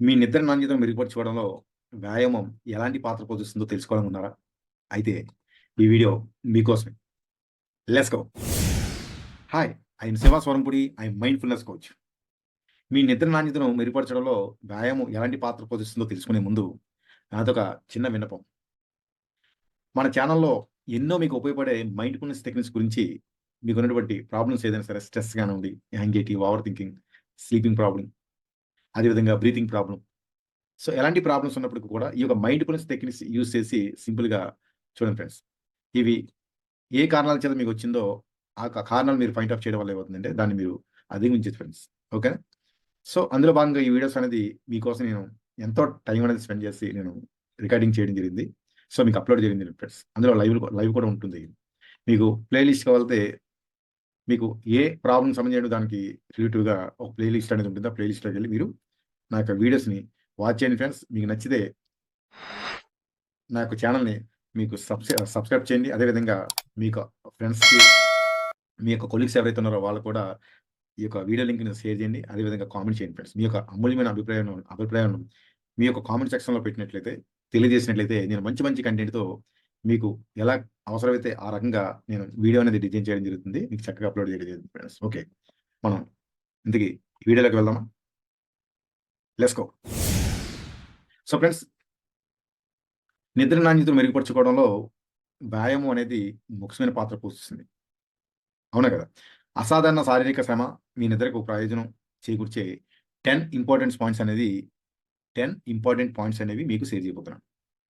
మీ నిద్ర నాణ్యతను మెరుగుపరచుకోవడంలో వ్యాయామం ఎలాంటి పాత్ర పోషిస్తుందో తెలుసుకోవాలనుకున్నారా అయితే ఈ వీడియో మీకోసమే. Let's go hi I'm Shiva Swarampudi I'm mindfulness coach మీ నిద్ర నాణ్యతను మెరుగుపరచడంలో వ్యాయామం ఎలాంటి పాత్ర పోషిస్తుందో తెలుసుకునే ముందు నాదొక చిన్న విన్నపం. మన ఛానల్లో ఎన్నో మీకు ఉపయోగపడే మైండ్ఫుల్నెస్ టెక్నిక్స్ గురించి మీకు ఉన్నటువంటి ప్రాబ్లమ్స్ ఏదైనా సరే స్ట్రెస్ ఉంది anxiety over thinking sleeping problem అదేవిధంగా బ్రీతింగ్ ప్రాబ్లం సో ఎలాంటి ప్రాబ్లమ్స్ ఉన్నప్పటికీ కూడా ఈ యొక్క మైండ్ఫుల్నెస్ టెక్నిక్స్ యూజ్ చేసి సింపుల్గా చూడండి ఫ్రెండ్స్ ఇవి ఏ కారణాల చేత మీకు వచ్చిందో ఆ కారణాలు మీరు ఫైండ్ అవుట్ చేయడం వల్ల ఏమవుతుందంటే దాన్ని మీరు అధిగమించేది ఫ్రెండ్స్ ఓకే సో అందులో భాగంగా ఈ వీడియోస్ అనేది మీకోసం నేను ఎంతో టైం అనేది స్పెండ్ చేసి నేను రికార్డింగ్ చేయడం జరిగింది. సో మీకు అప్లోడ్ జరిగింది ఫ్రెండ్స్ అందులో లైవ్ లైవ్ కూడా ఉంటుంది. మీకు ప్లేలిస్ట్ కావాలితే మీకు ఏ ప్రాబ్లం సంబంధించిన దానికి రిలేటివ్గా ఒక ప్లేలిస్ట్ అనేది ఉంటుంది ఆ ప్లేలిస్ట్లోకి వెళ్ళి మీరు నా యొక్క వీడియోస్ని వాచ్ చేయండి ఫ్రెండ్స్. మీకు నచ్చితే నా యొక్క ఛానల్ని మీకు సబ్స్క్రై సబ్స్క్రైబ్ చేయండి. అదేవిధంగా మీకు ఫ్రెండ్స్కి మీ యొక్క కొలీగ్స్ ఎవరైతే ఉన్నారో వాళ్ళు కూడా ఈ యొక్క వీడియో లింక్ని షేర్ చేయండి. అదేవిధంగా కామెంట్ చేయండి ఫ్రెండ్స్. మీ యొక్క అమూల్యమైన అభిప్రాయం అభిప్రాయం మీ యొక్క కామెంట్ సెక్షన్లో పెట్టినట్లయితే తెలియజేసినట్లయితే నేను మంచి మంచి కంటెంట్తో మీకు ఎలా అవసరమైతే ఆ రకంగా నేను వీడియో అనేది డిజైన్ చేయడం జరుగుతుంది. మీకు చక్కగా అప్లోడ్ చేయడం జరుగుతుంది ఫ్రెండ్స్. ఓకే. మనం ఇంతకీ వీడియోలోకి వెళ్దామా? లెస్ గో సో ఫ్రెండ్స్ నిద్ర నాణ్యతను మెరుగుపరచుకోవడంలో వ్యాయామం అనేది ముఖ్యమైన పాత్ర పోషిస్తుంది. అవునా కదా? అసాధారణ శారీరక శ్రమ మీ నిద్రకు ప్రయోజనం చేకూర్చే టెన్ ఇంపార్టెంట్ పాయింట్స్ అనేది టెన్ ఇంపార్టెంట్ పాయింట్స్ అనేవి మీకు షేర్ చేయబోతున్నాను.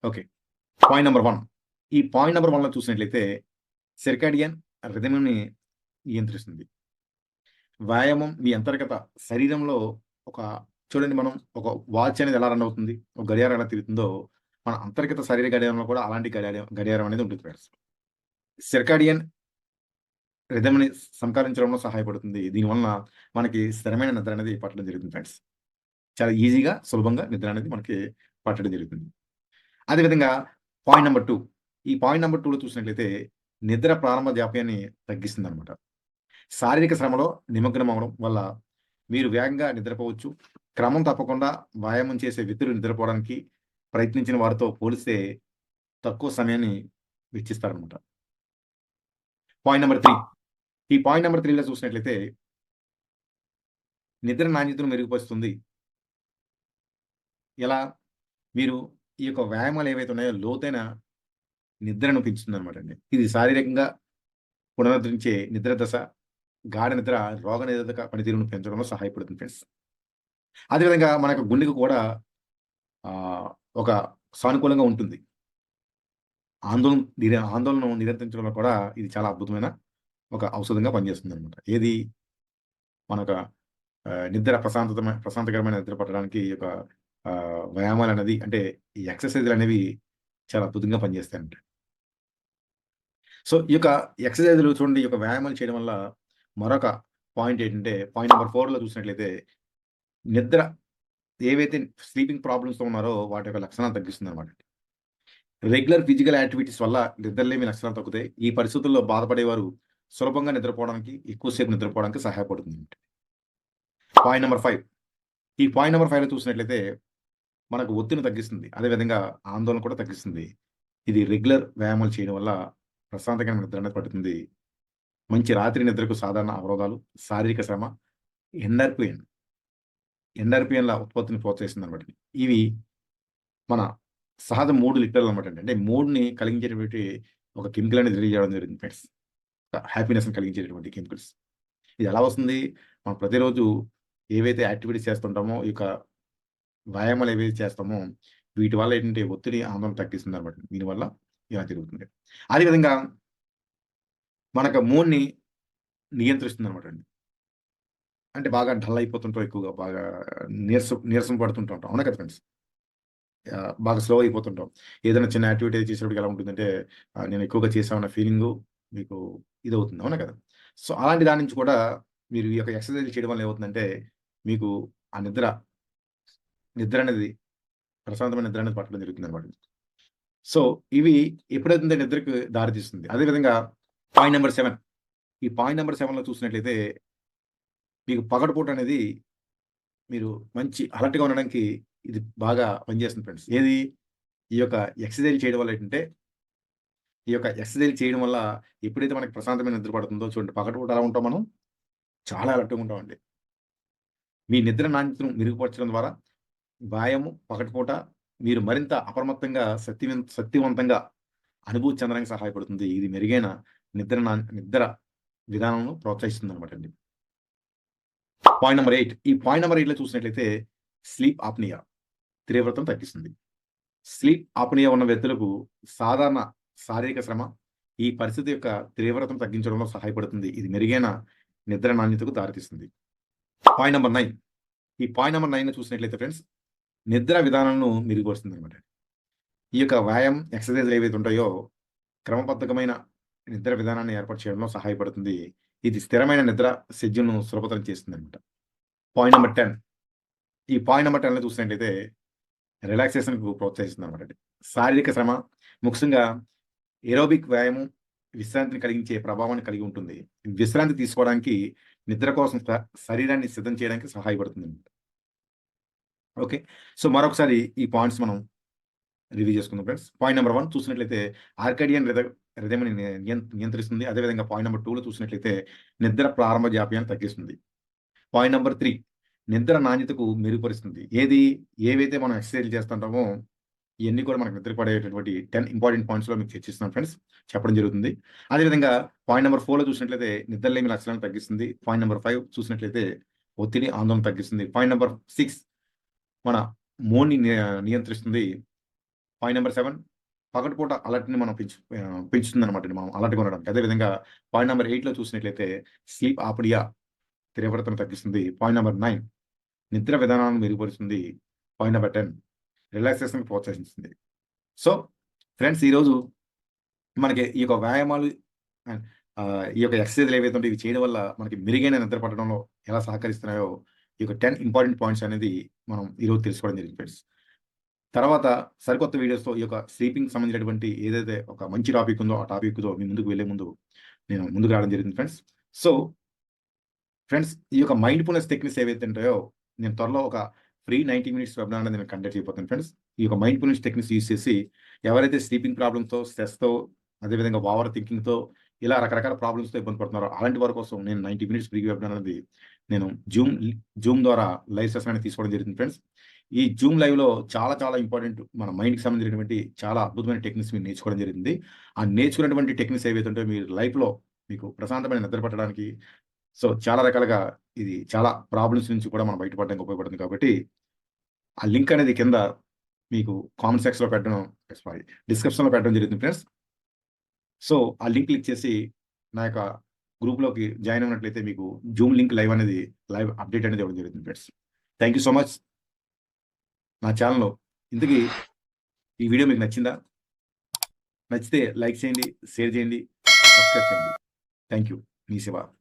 ఓకే పాయింట్ నెంబర్ వన్ ఈ పాయింట్ నెంబర్ వన్లో చూసినట్లయితే సెర్కాడియన్ రిథమ్ని నియంత్రిస్తుంది. వ్యాయామం మీ అంతర్గత శరీరంలో ఒక చూడండి మనం ఒక వాచ్ అనేది ఎలా రన్ అవుతుంది? ఒక గడియారం ఎలా తిరుగుతుందో మన అంతర్గత శరీర గడియారంలో కూడా అలాంటి గడియారం గడియారం అనేది ఉంటుంది ఫ్రెండ్స్ సిర్కాడియన్ రిథమ్ని సంకరించడంలో సహాయపడుతుంది. దీనివల్ల మనకి స్థిరమైన నిద్ర అనేది పట్టడం జరుగుతుంది ఫ్రెండ్స్ చాలా ఈజీగా సులభంగా నిద్ర అనేది మనకి పట్టడం జరుగుతుంది. అదేవిధంగా పాయింట్ నెంబర్ టూ ఈ పాయింట్ నెంబర్ టూలో చూసినట్లయితే నిద్ర ప్రారంభ జాప్యాన్ని తగ్గిస్తుంది అనమాట శారీరక శ్రమలో నిమగ్నం అవడం వల్ల మీరు వేగంగా నిద్రపోవచ్చు. క్రమం తప్పకుండా వ్యాయామం చేసే వ్యక్తులు నిద్రపోవడానికి ప్రయత్నించిన వారితో పోలిస్తే తక్కువ సమయాన్ని వెచ్చిస్తారనమాట పాయింట్ నెంబర్ త్రీ ఈ పాయింట్ నెంబర్ త్రీలో చూసినట్లయితే నిద్ర నాణ్యతను మెరుగుపరుస్తుంది. ఎలా? మీరు ఈ యొక్క వ్యాయామాలు ఏవైతే ఉన్నాయో లోతైన నిద్రను పెంచుతుంది అనమాట అండి. ఇది శారీరకంగా పునరుద్ధరించే నిద్ర దశ గాఢ నిద్ర రోగ నిరోధక పనితీరును పెంచడంలో సహాయపడుతుంది ఫ్రెండ్స్. అదేవిధంగా మనకు గుండెకు కూడా ఆ, ఒక సానుకూలంగా ఉంటుంది. ఆందోళన నిర- ఆందోళన నిరంతరించడంలో కూడా ఇది చాలా అద్భుతమైన ఒక ఔషధంగా పనిచేస్తుంది అనమాట ఏది మనకు యొక్క నిద్ర ప్రశాంతత ప్రశాంతకరమైన నిద్ర పట్టడానికి ఒక యొక్క వ్యాయామాలు అనేది అంటే ఈ ఎక్సర్సైజులు అనేవి చాలా అద్భుతంగా పనిచేస్తాయి సో ఈ యొక్క ఎక్సర్సైజులు చూడండి ఈ యొక్క వ్యాయామాలు చేయడం వల్ల మరొక పాయింట్ ఏంటంటే పాయింట్ నెంబర్ ఫోర్లో చూసినట్లయితే నిద్ర ఏవైతే స్లీపింగ్ ప్రాబ్లమ్స్తో ఉన్నారో వాటి యొక్క లక్షణాలు తగ్గిస్తుంది అనమాట రెగ్యులర్ ఫిజికల్ యాక్టివిటీస్ వల్ల నిద్రలేమి లక్షణాలు తగ్గుతాయి. ఈ పరిస్థితుల్లో బాధపడేవారు సులభంగా నిద్రపోవడానికి ఎక్కువసేపు నిద్రపోవడానికి సహాయపడుతుంది పాయింట్ నెంబర్ ఫైవ్ ఈ పాయింట్ నెంబర్ ఫైవ్లో చూసినట్లయితే మనకు ఒత్తిడిని తగ్గిస్తుంది. అదేవిధంగా ఆందోళన కూడా తగ్గిస్తుంది. ఇది రెగ్యులర్ వ్యాయామాలు చేయడం వల్ల ప్రశాంతకరమైన నిద్ర అనేది పడుతుంది మంచి రాత్రి నిద్రకు సాధారణ అవరోధాలు శారీరక శ్రమ ఎన్ఆర్పిఎన్ ఎన్ఆర్పిఎన్ల ఉత్పత్తిని ప్రోత్సహిస్తుంది అనమాట ఇవి మన సహజ మూడు లిటర్లు అనమాట అంటే మూడ్ని కలిగించేటువంటి ఒక కెమికల్ అనేది రిలీజ్ చేయడం జరిగింది ఫ్రెండ్స్. హ్యాపీనెస్ని కలిగించేటువంటి కెమికల్స్. ఇది ఎలా వస్తుంది? మనం ప్రతిరోజు ఏవైతే యాక్టివిటీస్ చేస్తుంటామో ఈ యొక్క వ్యాయామాలు ఏవైతే చేస్తామో వీటి వల్ల ఏంటంటే ఒత్తిడి ఆందోళన తగ్గిస్తుంది అనమాట దీనివల్ల ఇలా జరుగుతుంది. అదేవిధంగా మనకు మూడ్ని నియంత్రిస్తుంది అనమాట అండి. అంటే బాగా డల్ అయిపోతుంటాం ఎక్కువగా బాగా నీరసం నీరసం పడుతుంటాం అవునా కదా ఫ్రెండ్స్ బాగా స్లో అయిపోతుంటాం ఏదైనా చిన్న యాక్టివిటీ చేసేటప్పుడు ఎలా ఉంటుందంటే నేను ఎక్కువగా చేసామన్న ఫీలింగ్ మీకు ఇది అవుతుంది అవునా కదా? సో అలాంటి దాని నుంచి కూడా మీరు ఈ యొక్క ఎక్సర్సైజ్ చేయడం వల్ల ఏమవుతుందంటే మీకు ఆ నిద్ర నిద్ర అనేది ప్రశాంతమైన నిద్ర అనేది పట్టడం జరుగుతుంది అనమాట సో ఇవి ఎప్పుడైతే నిద్రకు దారితీస్తుంది అదేవిధంగా పాయింట్ నెంబర్ సెవెన్ ఈ పాయింట్ నెంబర్ సెవెన్లో చూసినట్లయితే మీకు పగటిపూట అనేది మీరు మంచి అలర్ట్‌గా ఉండడానికి ఇది బాగా పనిచేస్తుంది ఫ్రెండ్స్. ఏది? ఈ యొక్క ఎక్సర్‌సైజ్ చేయడం వల్ల ఏంటంటే ఈ యొక్క ఎక్సర్‌సైజ్ చేయడం వల్ల ఎప్పుడైతే మనకి ప్రశాంతమైన నిద్ర పడుతుందో చూడండి పగటిపూట ఎలా ఉంటాం మనం? చాలా అలర్ట్‌గా ఉంటామండి. మీ నిద్ర నాణ్యతను మెరుగుపరచడం ద్వారా వ్యాయామం పగటిపూట మీరు మరింత అప్రమత్తంగా శక్తి శక్తివంతంగా అనుభూతి చెందడానికి సహాయపడుతుంది. ఇది మెరుగైన నిద్ర నిద్ర నిద్ర ప్రోత్సహిస్తుంది అనమాట అండి. పాయింట్ నెంబర్ ఎయిట్ ఈ పాయింట్ నెంబర్ ఎయిట్లో చూసినట్లయితే స్లీప్ ఆప్నియా తీవ్రతను తగ్గిస్తుంది. స్లీప్ ఆప్నియా ఉన్న వ్యక్తులకు సాధారణ శారీరక శ్రమ ఈ పరిస్థితి యొక్క తీవ్రతను తగ్గించడంలో సహాయపడుతుంది. ఇది మెరుగైన నిద్ర నాణ్యతకు దారితీస్తుంది. పాయింట్ నెంబర్ నైన్ ఈ పాయింట్ నెంబర్ నైన్ చూసినట్లయితే ఫ్రెండ్స్ నిద్ర విధానాలను మెరుగుపరుస్తుందనమాట. ఈ యొక్క వ్యాయామం ఎక్సర్‌సైజ్‌లు ఏవైతే ఉంటాయో క్రమబద్ధకమైన నిద్ర విధానాన్ని ఏర్పాటు చేయడంలో సహాయపడుతుంది. ఇది స్థిరమైన నిద్ర షెడ్యూల్‌ను సులభతరం చేస్తుంది అనమాట పాయింట్ నెంబర్ టెన్ ఈ పాయింట్ నెంబర్ టెన్లో చూసినట్లయితే రిలాక్సేషన్‌కు ప్రోత్సహిస్తుంది అనమాట శారీరక శ్రమ ముఖ్యంగా ఏరోబిక్ వ్యాయామం విశ్రాంతిని కలిగించే ప్రభావాన్ని కలిగి ఉంటుంది. విశ్రాంతి తీసుకోవడానికి నిద్ర కోసం శరీరాన్ని సిద్ధం చేయడానికి సహాయపడుతుందనమాట. ఓకే. సో, మరొకసారి ఈ పాయింట్స్ మనం రివ్యూ చేసుకుందాం ఫ్రెండ్స్. పాయింట్ నెంబర్ వన్ చూసినట్లయితే ఆర్కాడియన్ హృదయం నియంత్రిస్తుంది. అదేవిధంగా పాయింట్ నెంబర్ టూలో చూసినట్లయితే నిద్ర ప్రారంభ జాప్యాన్ని తగ్గిస్తుంది. పాయింట్ నెంబర్ త్రీ నిద్ర నాణ్యతకు మెరుగుపరుస్తుంది. ఏది? ఏవైతే మనం ఎక్సర్సైజ్ చేస్తుంటామో ఇవన్నీ కూడా మనకు నిద్ర పడేటటువంటి 10 ఇంపార్టెంట్ పాయింట్స్‌లో మీకు చర్చిస్తున్నాం ఫ్రెండ్స్. చెప్పడం జరుగుతుంది. అదేవిధంగా పాయింట్ నెంబర్ ఫోర్లో చూసినట్లయితే నిద్రలేమి లక్షణాలను తగ్గిస్తుంది. పాయింట్ నెంబర్ ఫైవ్ చూసినట్లయితే ఒత్తిడి, ఆందోళన తగ్గిస్తుంది. పాయింట్ నెంబర్ సిక్స్ మన మూడ్‌ని ని నియంత్రిస్తుంది. పాయింట్ నెంబర్ సెవెన్ పగటిపూట అలర్ట్‌ని మనం పెంచు పెంచుతుంది అనమాట మనం అలర్ట్‌గా ఉండడానికి. అదేవిధంగా పాయింట్ నెంబర్ ఎయిట్లో చూసినట్లయితే స్లీప్ ఆపడియా తీవ్రతను తగ్గిస్తుంది. పాయింట్ నెంబర్ నైన్ నిద్ర విధానాలను మెరుగుపరుస్తుంది. పాయింట్ నెంబర్ టెన్ రిలాక్సేషన్ ప్రోత్సహిస్తుంది. సో, ఫ్రెండ్స్ ఈరోజు మనకి ఈ యొక్క వ్యాయామాలు ఈ యొక్క ఎక్సర్‌సైజ్‌లు ఏవైతే ఉంటాయో ఇవి చేయడం వల్ల మనకి మెరుగైన నిద్ర పట్టడంలో ఎలా సహకరిస్తున్నాయో ఈ యొక్క 10 ఇంపార్టెంట్ పాయింట్స్ అనేది మనం ఈరోజు తెలుసుకోవడం జరిగింది ఫ్రెండ్స్. తర్వాత సరికొత్త వీడియోస్‌తో ఈ యొక్క స్లీపింగ్ సంబంధించినటువంటి ఏదైతే ఒక మంచి టాపిక్ ఉందో ఆ టాపిక్‌తో మీ ముందుకు వెళ్ళే ముందు నేను ముందుకు రావడం జరిగింది ఫ్రెండ్స్. సో ఫ్రెండ్స్ ఈ యొక్క మైండ్‌ఫుల్‌నెస్ టెక్నిక్స్ ఏవైతే ఉంటాయో నేను త్వరలో ఒక ఫ్రీ 90 మినిట్స్ వెబినార్ అనేది నేను కండక్ట్ చేయబోతాను ఫ్రెండ్స్. ఈ యొక్క మైండ్‌ఫుల్‌నెస్ టెక్నిక్స్ యూజ్ చేసి ఎవరైతే స్లీపింగ్ ప్రాబ్లమ్స్‌తో, స్ట్రెస్‌తో అదేవిధంగా ఓవర్ థింకింగ్‌తో ఇలా రకరకాల ప్రాబ్లమ్స్‌తో ఇబ్బంది పడుతున్నారు అలాంటి వారి కోసం నేను 90 మినిట్స్ ఫ్రీ వెబినార్ అనేది నేను జూమ్ జూమ్ ద్వారా లైవ్ సెషన్ అనేది తీసుకోవడం జరిగింది ఫ్రెండ్స్. ఈ జూమ్ లైవ్‌లో చాలా చాలా ఇంపార్టెంట్ మన మైండ్‌కి సంబంధించినటువంటి చాలా అద్భుతమైన టెక్నిక్స్ మీరు నేర్చుకోవడం జరిగింది. ఆ నేర్చుకున్నటువంటి టెక్నిక్స్ ఏవైతే ఉంటాయో మీ లైఫ్‌లో మీకు ప్రశాంతమైన నిద్ర పట్టడానికి సో, చాలా రకాలుగా ఇది చాలా ప్రాబ్లమ్స్ నుంచి కూడా మనం బయటపడడానికి ఉపయోగపడుతుంది కాబట్టి ఆ లింక్ అనేది కింద మీకు కామెంట్ సెక్షన్‌లో పెట్టడం సారీ డిస్క్రిప్షన్‌లో పెట్టడం జరుగుతుంది ఫ్రెండ్స్. సో, ఆ లింక్ క్లిక్ చేసి నా యొక్క గ్రూప్‌లోకి జాయిన్ అయినట్లయితే మీకు జూమ్ లింక్ లైవ్ అనేది లైవ్ అప్డేట్ అనేది ఇవ్వడం జరుగుతుంది friends. Thank you so much. నా ఛానల్లో ఇంతకీ ఈ వీడియో మీకు నచ్చిందా? నచ్చితే లైక్ చేయండి, షేర్ చేయండి, సబ్స్క్రైబ్ చేయండి. Thank you. మీ శివ.